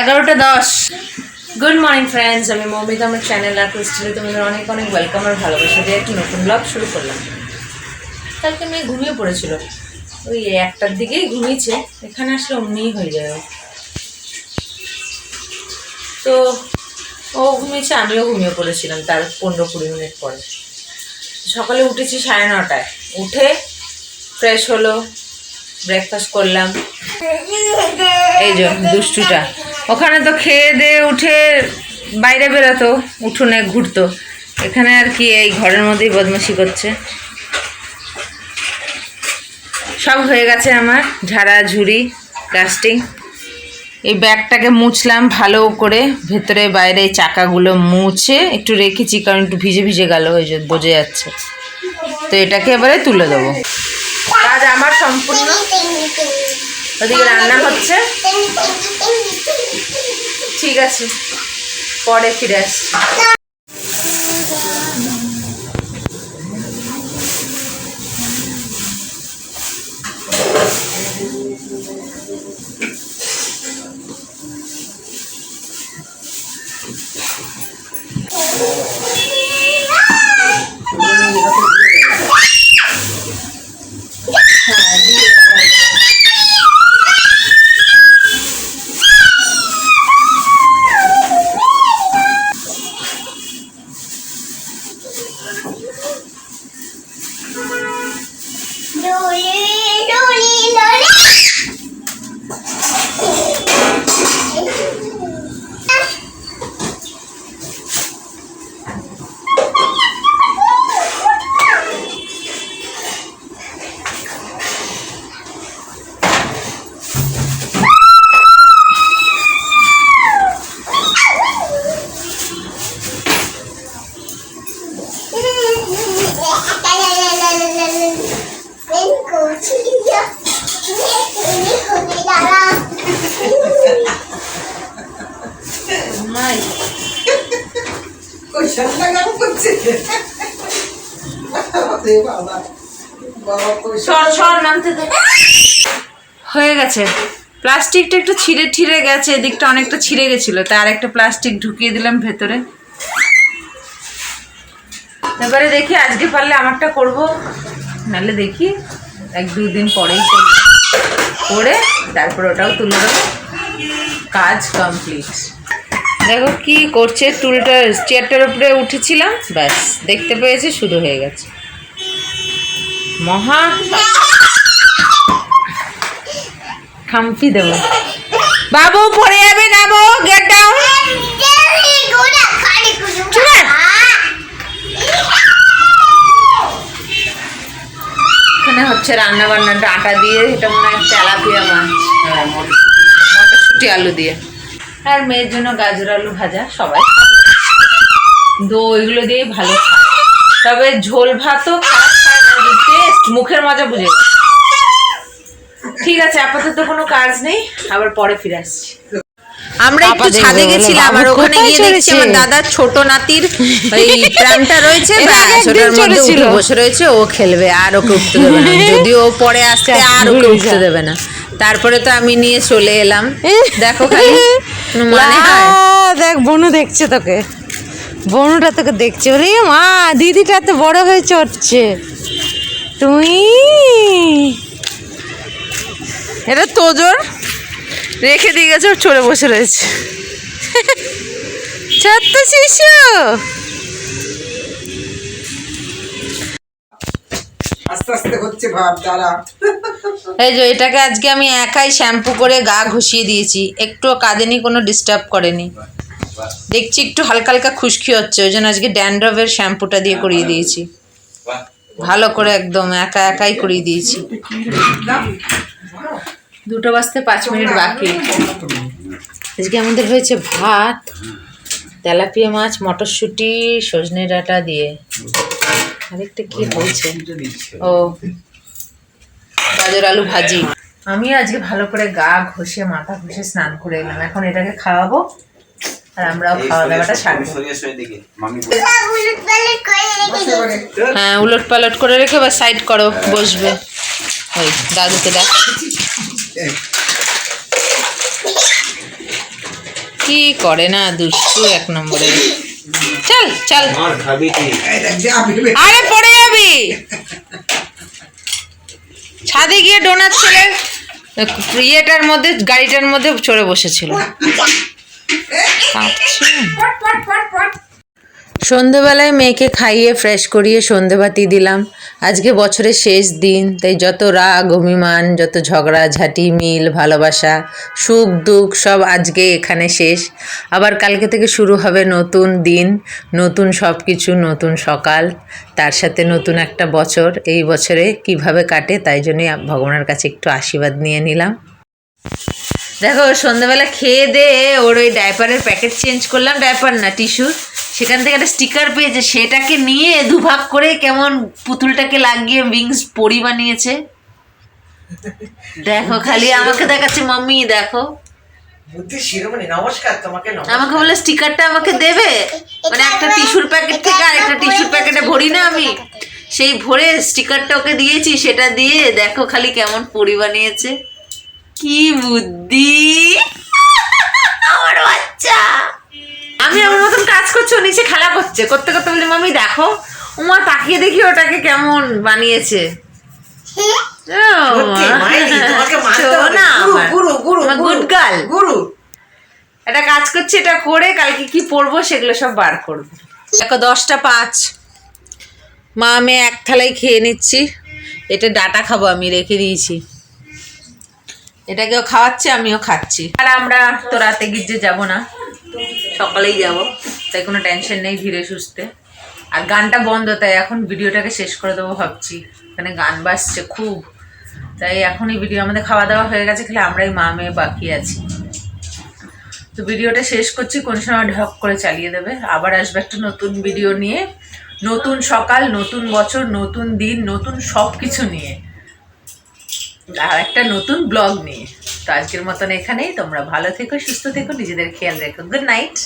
এগারোটা দশ। Good morning friends আমি মৌমিতা আমার চ্যানেল আর ক্রিস্টালে তোমাদের অনেক অনেক ওয়েলকাম আর ভালোবাসা দিয়ে একটি নতুন ব্লগ শুরু করলাম। কালকে মেয়ে ঘুমিয়ে পড়েছিল। ওই একটার দিকেই ঘুমিয়েছে। এখানে আসলে অমনিই হয়ে যায় তো ও ঘুমিয়েছে, আমিও ঘুমিয়ে পড়েছিলাম তার পনেরো কুড়ি মিনিট পরে। সকালে উঠেছি সাড়ে নটায়। উঠে ফ্রেশ হলো ব্রেকফাস্ট করলাম। এই যে দুষ্টুটা। ওখানে তো খেয়ে দিয়ে উঠে বাইরে বেরোতো, উঠোনে ঘুরতো। এখানে আর কি এই ঘরের মধ্যেই বদমাশি করছে। সব হয়ে গেছে আমার ঝাড়া, ঝুড়ি ডাস্টিং এই ব্যাগটাকে মুছলাম ভালো করে, ভেতরে বাইরে চাকাগুলো মুছে একটু রেখেছি, কারণ একটু ভিজে ভিজে গেল, ওই যে বোঝা যাচ্ছে। তো এটাকে এবারে তুলে দেবো। কাজ আমার সম্পূর্ণ। ওদিকে রান্না হচ্ছে। ঠিক আছে পরে ফিরে আসছি। মাই সাতটা কেন করছে? হয়ে গেছে। প্লাস্টিকটা একটু ছিঁড়ে ছিঁড়ে গেছে এদিকটা অনেকটা ছিঁড়ে গেছিল। তাই আরেকটা প্লাস্টিক ঢুকিয়ে দিলাম ভেতরে। এবারে দেখি আজকে পারলে আমারটা করব। নাহলে দেখি এক দুই দিন পরেই করব। করে তারপর ওটাও তুলে দেবো। কাজ কমপ্লিট দেখো কি করছে টুলটা চেয়ারটার উপরে উঠেছিলাম ব্যাস দেখতে পেয়েছে শুরু হয়ে গেছে। মহা খামপি দেবো। বাবু পড়ে যাবে নামো গেট এখানে হচ্ছে রান্না বান্নাটা আটা দিয়ে এটা মনে হয় তেলাপিয়া মাছ। হ্যাঁ, মটরশুটি আলু দিয়ে। আর মেয়ের জন্য গাজর আলু ভাজা সবাই। কিন্তু ওইগুলো দিয়েই ভালো খায়। তবে ঝোল ভাতও টেস্ট মুখের মজা বুঝে ঠিক আছে আপাতত কোনো কাজ নেই আবার পরে ফিরে আসছি। আমরা একটু ছাদে গেছিলাম আর ওখানে গিয়ে দেখছি আমার দাদার ছোট নাতির এই প্রাণটা রয়েছে ব্যাস, মধ্যে উঠে বসে রয়েছে ও খেলবে আর ওকে উঠতে দেবে না। যদি ও পরে আসতে আর ওকে উঠতে দেবে না। তারপরে তো আমি নিয়ে চলে এলাম। দেখো খালি। দেখ বনু দেখছে তোকে। বনুটা তোকে দেখছে। ওরে মা দিদিটা তো বড় হয়ে চড়ছে। তুই এটা তোজোর? রেখে দিয়ে গেছে ওর চড়ে বসে রয়েছে। ছোট্ট শিশু। আস্তে আস্তে হচ্ছে ভাব দাঁড়া। এই যে এটাকে আজকে আমি একাই শ্যাম্পু করে গা ঘষিয়ে দিয়েছি। একটুও কাঁদেনি, কোনো ডিস্টার্ব করেনি। দেখছি একটু হালকা হালকা খুশকি হচ্ছে, ওই জন্য আজকে ড্যান্ড্রভের শ্যাম্পুটা দিয়ে করিয়ে দিয়েছি। ভালো করে একদম একা একাই করিয়ে দিয়েছি। দুটো বাজতে পাঁচ মিনিট বাকি। আজকে আমাদের হয়েছে ভাত, তেলাপিয়া মাছ, মটরশুঁটি, সজনে ডাঁটা দিয়ে। আরেকটা কি হয়েছে ও। গাজর আলু ভাজি। আমি আজকে ভালো করে গা ঘষে মাথা ঘষে স্নান করে এলাম। এখন এটাকে খাওয়াবো আর আমরাও খাওয়া দাওয়াটা সারবো। হ্যাঁ উলট পালট করে রেখে বা সাইড করো বসবে। ওই দাদুকে দেখ কি করে না দুষ্টু এক নম্বরে। চল চল। আরে পড়ে যাবি। ছাদে গিয়ে ডোনার ছেলে ইয়েটার মধ্যে গাড়িটার মধ্যে চড়ে বসেছিল কাঁপছে। সন্ধেবেলায় মেয়েকে খাইয়ে ফ্রেশ করিয়ে সন্ধেবাতি দিলাম। আজকে বছরের শেষ দিন, তাই যত রাগ, অভিমান, যত ঝগড়া, ঝাঁটি, মিল, ভালোবাসা, সুখ, দুঃখ, সব আজকে এখানে শেষ। আবার কালকে থেকে শুরু হবে নতুন দিন, নতুন সব কিছু নতুন সকাল, তার সাথে নতুন একটা বছর। এই বছরে কীভাবে কাটে, তাই জন্যই ভগবানের কাছে একটু আশীর্বাদ নিয়ে নিলাম। দেখো সন্ধ্যাবেলা খেয়ে দে, ওর ওই ডাইপারের প্যাকেট চেঞ্জ করলাম। ডাইপার না টিস্যুর সেখান থেকে একটা স্টিকার পেয়েছে সেটাকে নিয়ে দুভাগ করে কেমন পুতুলটাকে লাগিয়ে উইংস পরি বানিয়েছে। দেখো খালি আমাকে দেখাচ্ছে মাম্মি দেখো। বুদ্ধি শিরোমণি নমস্কার তোমাকে নমস্কার। আমাকে বলে স্টিকারটা আমাকে দেবে? মানে একটা টিস্যুর প্যাকেট থেকে আর একটা টিস্যুর প্যাকেটে ভরি না আমি। সেই ভরে স্টিকারটা ওকে দিয়েছি সেটা দিয়ে দেখো খালি কেমন পরি বানিয়েছে। কি বুদ্ধি! আমার বাচ্চা! আমি আমার মতন কাজ করছি ও নিচে খেলা করছে। করতে করতে বলি মামি দেখো উমা তাকিয়ে দেখি ওটাকে কেমন বানিয়েছে। সত্যি, মাইরি, তোমাকে মানতে হবে। গুরু, গুরু, গুরু, গুড গুরু। গার্ল গুরু। একটা কাজ করছি এটা করে কালকে কি পড়ব সেগুলো সব বার করব। দেখো দশটা পাঁচ। মা আমি এক থালায় খেয়ে নিচ্ছি। এটা ডাটা খাব আমি রেখে দিয়েছি। এটাকেও খাওয়াচ্ছে আমিও খাচ্ছি। আর আমরা তো রাতে গির্জে যাব না। সকালেই যাব, তাই কোনো টেনশন নেই ধীরে সুস্থে। আর গানটা বন্ধ, তাই এখন ভিডিওটাকে শেষ করে দেবো ভাবছি। এখানে গান বাজছে খুব। তাই এখনই ভিডিও আমাদের খাওয়া দাওয়া হয়ে গেছে, খালি আমরাই মা মেয়ে বাকি আছি। তো ভিডিওটা শেষ করছি, কোন সময় ঢক করে চালিয়ে দেবে। আবার আসবে একটা নতুন ভিডিও নিয়ে। নতুন সকাল, নতুন বছর, নতুন দিন, নতুন সব কিছু নিয়ে। আর একটা নতুন ব্লগ নিয়ে। তো আজকের মতন এখানেই। তোমরা ভালো থেকো সুস্থ থেকো নিজেদের খেয়াল রেখো। Good night